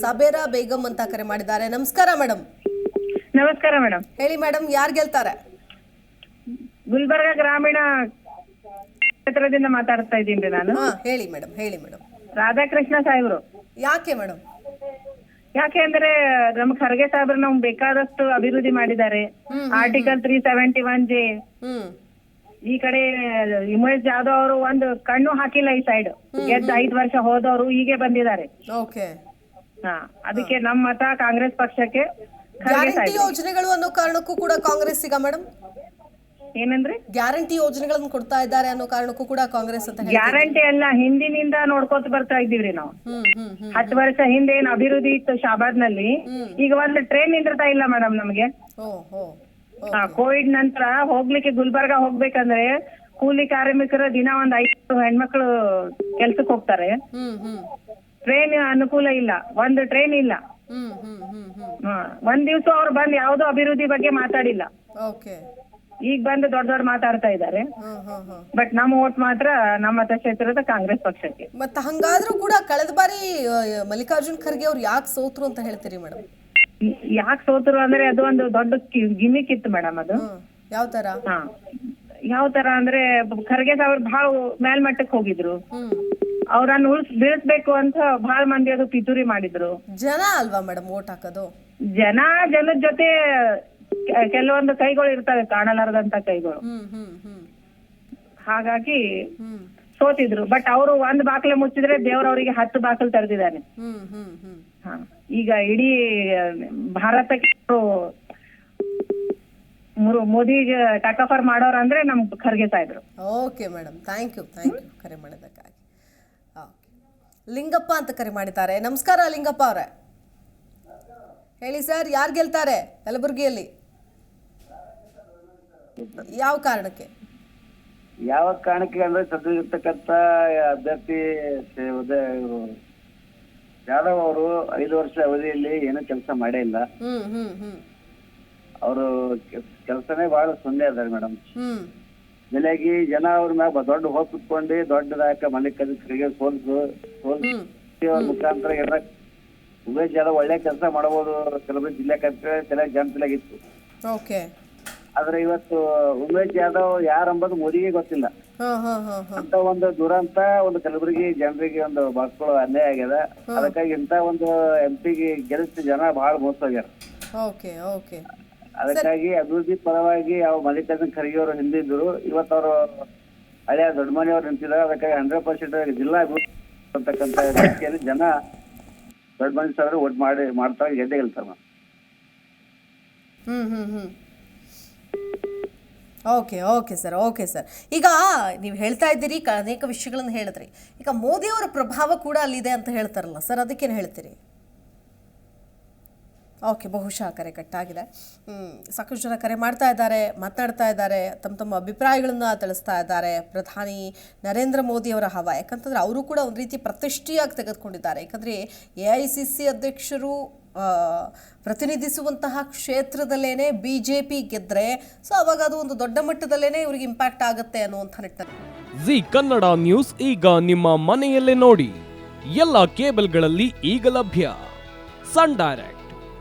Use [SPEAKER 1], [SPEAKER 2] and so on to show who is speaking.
[SPEAKER 1] ಸಬೇರಾ ಬೇಗಂ ಅಂತ ಕರೆ ಮಾಡಿದ್ದಾರೆ. ನಮಸ್ಕಾರ ಮೇಡಮ್
[SPEAKER 2] ನಮಸ್ಕಾರ ಮೇಡಮ್
[SPEAKER 1] ಹೇಳಿ ಮೇಡಮ್ ಯಾರು ಗೆಲ್ತಾರೆ?
[SPEAKER 2] ಗುಲ್ಬರ್ಗ ಗ್ರಾಮೀಣ ಕ್ಷೇತ್ರದಿಂದ ಮಾತಾಡ್ತಾ ಇದ್ದೀನಿ ನಾನು.
[SPEAKER 1] ಹಾ ಹೇಳಿ ಮೇಡಮ್ ಹೇಳಿ ಮೇಡಮ್
[SPEAKER 2] ರಾಧಾಕೃಷ್ಣ ಸಾಹೇಬ್ರು.
[SPEAKER 1] ಯಾಕೆ ಮೇಡಮ್
[SPEAKER 2] ಯಾಕೆ ಅಂದ್ರೆ ನಮ್ ಖರ್ಗೆ ಸಾಹೇಬ್ರು ನಮ್ಗೆ ಬೇಕಾದಷ್ಟು ಅಭಿವೃದ್ಧಿ ಮಾಡಿದ್ದಾರೆ. Article three seventy one J.
[SPEAKER 1] ಹ್ಮ್.
[SPEAKER 2] ಈ ಕಡೆ ಉಮೇಶ್ ಜಾಧವ್ ಅವರು ಒಂದು ಕಣ್ಣು ಹಾಕಿಲ್ಲ ಈ ಸೈಡ್ ಗೆದ್ದ ಐದ್ ವರ್ಷ ಹೋದವರು ಹೀಗೆ ಬಂದಿದ್ದಾರೆ.
[SPEAKER 1] ಓಕೆ.
[SPEAKER 2] ಹಾ ಅದಕ್ಕೆ ನಮ್ಮ ಮತ ಕಾಂಗ್ರೆಸ್ ಪಕ್ಷಕ್ಕೆ ಖರ್ಗೆ
[SPEAKER 1] ಗ್ಯಾರಂಟಿ ಯೋಜನೆಗಳು ಅನ್ನೋ ಕಾರಣಕ್ಕೂ ಕೂಡ ಕಾಂಗ್ರೆಸ್ ಈಗ ಮೇಡಮ್
[SPEAKER 2] ಏನಂದ್ರೆ?
[SPEAKER 1] ಗ್ಯಾರಂಟಿ ಯೋಜನೆಗಳನ್ನು ಕೊಡ್ತಾ ಇದ್ದಾರೆ ಅನ್ನೋ ಕಾರಣಕ್ಕೂ ಕೂಡ ಕಾಂಗ್ರೆಸ್ ಅಂತ ಹೇಳಿ
[SPEAKER 2] ಗ್ಯಾರಂಟಿ ಅಲ್ಲ ಹಿಂದಿನಿಂದ ನೋಡ್ಕೋತ ಬರ್ತಾ ಇದ್ದೀವ್ರಿ ನಾವು.
[SPEAKER 1] ಹ್ಮ್ ಹ್ಮ್ ಹ್ಮ್
[SPEAKER 2] ಹತ್ತು ವರ್ಷ ಹಿಂದೆ ಏನ್ ಅಭಿವೃದ್ಧಿ ಇತ್ತು ಶಾಬಾದ್ನಲ್ಲಿ ಈಗ ಒಂದ್ ಟ್ರೈನ್ ನಿಂದಿರ್ತಾ ಇಲ್ಲ ಮೇಡಮ್ ನಮ್ಗೆ.
[SPEAKER 1] ಓ ಹೋ
[SPEAKER 2] ಕೋವಿಡ್ ನಂತರ ಹೋಗ್ಲಿಕ್ಕೆ ಗುಲ್ಬರ್ಗ ಹೋಗ್ಬೇಕಂದ್ರೆ ಕೂಲಿ ಕಾರ್ಮಿಕರು ದಿನ ಒಂದ್ ಐದು ಹೆಣ್ಮಕ್ಳು ಕೆಲ್ಸಕ್ಕೆ ಹೋಗ್ತಾರೆ.
[SPEAKER 1] ಹ್ಮ್ ಹ್ಮ್.
[SPEAKER 2] ಟ್ರೈನ್ ಅನುಕೂಲ ಇಲ್ಲ. ಒಂದು ಟ್ರೈನ್ ಇಲ್ಲ. ಒಂದ್ ದಿವ್ಸ ಅವ್ರು ಬಂದ್ ಯಾವ್ದೋ ಅಭಿವೃದ್ಧಿ ಬಗ್ಗೆ ಮಾತಾಡಿಲ್ಲ. ಈಗ ಬಂದು ದೊಡ್ಡ ದೊಡ್ಡ ಮಾತಾಡ್ತಾ ಇದ್ದಾರೆ. ಬಟ್ ನಮ್ಮ ಓಟ್ ಮಾತ್ರ ನಮ್ಮ ಮತಕ್ಷೇತ್ರದ ಕಾಂಗ್ರೆಸ್ ಪಕ್ಷಕ್ಕೆ.
[SPEAKER 1] ಮತ್ತೆ ಹಂಗಾದ್ರೂ ಕೂಡ ಕಳೆದ ಬಾರಿ ಮಲ್ಲಿಕಾರ್ಜುನ್ ಖರ್ಗೆ ಅವ್ರು ಯಾಕೆ ಸೋತ್ರು ಅಂತ ಹೇಳ್ತೀರಿ ಮೇಡಮ್?
[SPEAKER 2] ಯಾಕೆ ಸೋತರು ಅಂದ್ರೆ ಅದು ಒಂದು ದೊಡ್ಡ ಗಿಮಿಕ್ ಇತ್ತು ಮೇಡಮ್ ಅದು.
[SPEAKER 1] ಯಾವ ತರ?
[SPEAKER 2] ಹಾ. ಯಾವ ತರ ಅಂದ್ರೆ ಖರ್ಗೆ ಅವ್ರು ಬಹಳ ಮೇಲ್ಮಟ್ಟಕ್ಕೆ ಹೋಗಿದ್ರು. ಅವ್ರನ್ನ ಉಳ್ಸ್ ಬೀಳಿಸ್ಬೇಕು ಅಂತ ಬಹಳ ಮಂದಿ ಅದು ಪಿತೂರಿ ಮಾಡಿದ್ರು.
[SPEAKER 1] ಜನ ಅಲ್ವಾ ಮೇಡಮ್ ಓಟ್ ಹಾಕೋದು?
[SPEAKER 2] ಜನ ಜನದ ಜೊತೆ ಕೆ- ಕೆಲವೊಂದು ಕೈಗಳು ಇರ್ತವೆ ಕಾಣಲಾರದಂತ ಕೈಗಳು.
[SPEAKER 1] ಹ್ಮ್ ಹ್ಮ್ ಹ್ಮ್.
[SPEAKER 2] ಹಾಗಾಗಿ
[SPEAKER 1] ಹ್ಮ್.
[SPEAKER 2] ಸೋತಿದ್ರು. ಬಟ್ ಅವರು ಒಂದ್ ಬಾಕಲೆ ಮುಚ್ಚಿದ್ರೆ ದೇವ್ರ ಅವರಿಗೆ ಹತ್ತು ಬಾಕಲ್ ತೆರೆದಿದ್ದಾನೆ.
[SPEAKER 1] ಹ್ಮ್ ಹ್ಮ್ ಹ್ಮ್.
[SPEAKER 2] ಹಾ. ಈಗ ಇಡೀ ಭಾರತಕ್ಕೆ ಅವ್ರು ಮುರು- ಮೋದಿಗೆ ಟಕಫರ್ ಮಾಡೋರ್ ಅಂದ್ರೆ ನಮ್ ಖರ್ಗೆ ಇದ್ರು.
[SPEAKER 1] Okay madam. Thank you thank you. ಕರೆ ಮಾಡಿದ್ದಕ್ಕಾಗಿ. ಓಕೆ ಲಿಂಗಪ್ಪ ಅಂತ ಕರೆ ಮಾಡಿದ್ದಾರೆ. ನಮಸ್ಕಾರ ಲಿಂಗಪ್ಪ ಅವರೇ. ಹೇಳಿ ಸರ್ ಯಾರು ಗೆಲ್ತಾರೆ ಕಲಬುರಗಿಯಲ್ಲಿ? ಯಾವ ಕಾರಣಕ್ಕೆ?
[SPEAKER 3] ಯಾವ ಕಾರಣಕ್ಕೆ ಅಂದ್ರೆ ಸದ್ಯದಲ್ಲಿರ್ತಕ್ಕಂಥ ಅಭ್ಯರ್ಥಿ ಯಾದವ್ ಅವರು ಐದು ವರ್ಷ ಅವಧಿಯಲ್ಲಿ ಏನೂ ಕೆಲಸ ಮಾಡೇ ಇಲ್ಲ. ಅವರು ಕೆಲಸನೇ ಬಹಳ ಸೊನ್ನೆ ಅದಾರೆ ಮೇಡಮ್. ಬೆಲೆಗಿ ಜನ ಅವ್ರ ಮ್ಯಾಗ ದೊಡ್ಡ ಹೋಗ್ ಕುತ್ಕೊಂಡು ದೊಡ್ಡದಾಕ ಮನೆ ಸೋಲ್ಸು ಸೋಲ್ಸಿ ಅವ್ರ ಮುಖಾಂತರ ಎಲ್ಲ ಉಮೇಶ್ ಯಾದವ್ ಒಳ್ಳೆ ಕೆಲಸ ಮಾಡಬಹುದು ಕಲಬುರಗಿ ಜಿಲ್ಲೆ ಅಂತ ತಲೆ ಜನ ತಲೆಗಿತ್ತು
[SPEAKER 1] ಓಕೆ.
[SPEAKER 3] ಆದ್ರೆ ಇವತ್ತು ಉಮೇಶ್ ಯಾದವ್ ಯಾರಂಬುದು ಮೋದಿಗೆ ಗೊತ್ತಿಲ್ಲ. ಅಂತ ಒಂದು ದುರಂತ ಒಂದು ಕಲಬುರಗಿ ಜನರಿಗೆ ಒಂದು ಬಸ್ಗಳು ಅನ್ಯಾಯ ಆಗ್ಯದ. ಅದಕ್ಕಾಗಿ ಇಂತ ಒಂದು ಎಂ ಪಿಗೆ ಜನ ಬಹಳ ಮೋಸ ಆಗ್ಯಾರ.
[SPEAKER 1] Okay okay.
[SPEAKER 3] ಅದಕ್ಕಾಗಿ ಅಭಿವೃದ್ಧಿ ಪರವಾಗಿ ಯಾವ ಮಲ್ಲಿಕಾರ್ಜುನ ಖರ್ಗೆ ಅವರು ಹಿಂದಿದ್ರು ಇವತ್ತು ಅವರು ಹಳೆಯ ದೊಡ್ಡ ಮನೆಯವರು ನಿಂತಿದ್ದಾರೆ. ಅದಕ್ಕಾಗಿ ಹಂಡ್ರೆಡ್ ಪರ್ಸೆಂಟ್ ಜಿಲ್ಲಾ ಅಭಿವೃದ್ಧಿ ಅಂತಕ್ಕಂಥ ರೀತಿಯಲ್ಲಿ ಜನ ದೊಡ್ಡ ಮನೆ ಸರ್ ಓಟ್ ಮಾಡಿ ಮಾಡ್ತಾರೆ ಗೆದ್ದೆ ಗೆಲ್ತಾರೆ
[SPEAKER 1] ಹ್ಮ್ ಹ್ಮ್ okay okay sir okay sir. ಈಗ ನೀವು ಹೇಳ್ತಾ ಇದ್ದೀರಿ ಅನೇಕ ವಿಷಯಗಳನ್ನು ಹೇಳಿದ್ರಿ. ಈಗ ಮೋದಿಯವರ ಪ್ರಭಾವ ಕೂಡ ಅಲ್ಲಿದೆ ಅಂತ ಹೇಳ್ತಾರಲ್ಲ ಸರ್ ಅದಕ್ಕೇನು ಹೇಳ್ತೀರಿ? ಓಕೆ ಬಹುಶಃ ಕರೆ, ಕಟ್ಟಾಗಿದೆ. ಸಾಕಷ್ಟು ಜನ ಕರೆ ಮಾಡ್ತಾ ಇದ್ದಾರೆ, ಮಾತಾಡ್ತಾ ಇದ್ದಾರೆ, ತಮ್ಮ ತಮ್ಮ ಅಭಿಪ್ರಾಯಗಳನ್ನು ತಿಳಿಸ್ತಾ ಇದ್ದಾರೆ. ಪ್ರಧಾನಿ ನರೇಂದ್ರ ಮೋದಿಯವರ ಹವ, ಯಾಕಂತಂದ್ರೆ ಅವರು ಕೂಡ ಒಂದು ರೀತಿ ಪ್ರತಿಷ್ಠೆಯಾಗಿ ತೆಗೆದುಕೊಂಡಿದ್ದಾರೆ. ಯಾಕಂದರೆ ಎ ಐ ಸಿ ಸಿ ಅಧ್ಯಕ್ಷರು ಪ್ರತಿನಿಧಿಸುವಂತಹ ಕ್ಷೇತ್ರದಲ್ಲೇನೆ ಬಿ ಜೆ ಪಿ ಗೆದ್ದರೆ ಸೊ ಅವಾಗ ಅದು ಒಂದು ದೊಡ್ಡ ಮಟ್ಟದಲ್ಲೇನೆ ಇವ್ರಿಗೆ ಇಂಪ್ಯಾಕ್ಟ್ ಆಗುತ್ತೆ ಅನ್ನುವಂಥ ನಿಟ್ಟಿನಲ್ಲಿ
[SPEAKER 4] ಜಿ ಕನ್ನಡ ನ್ಯೂಸ್ ಈಗ ನಿಮ್ಮ ಮನೆಯಲ್ಲೇ ನೋಡಿ. ಎಲ್ಲ ಕೇಬಲ್ಗಳಲ್ಲಿ ಈಗ ಲಭ್ಯ. Sun Direct.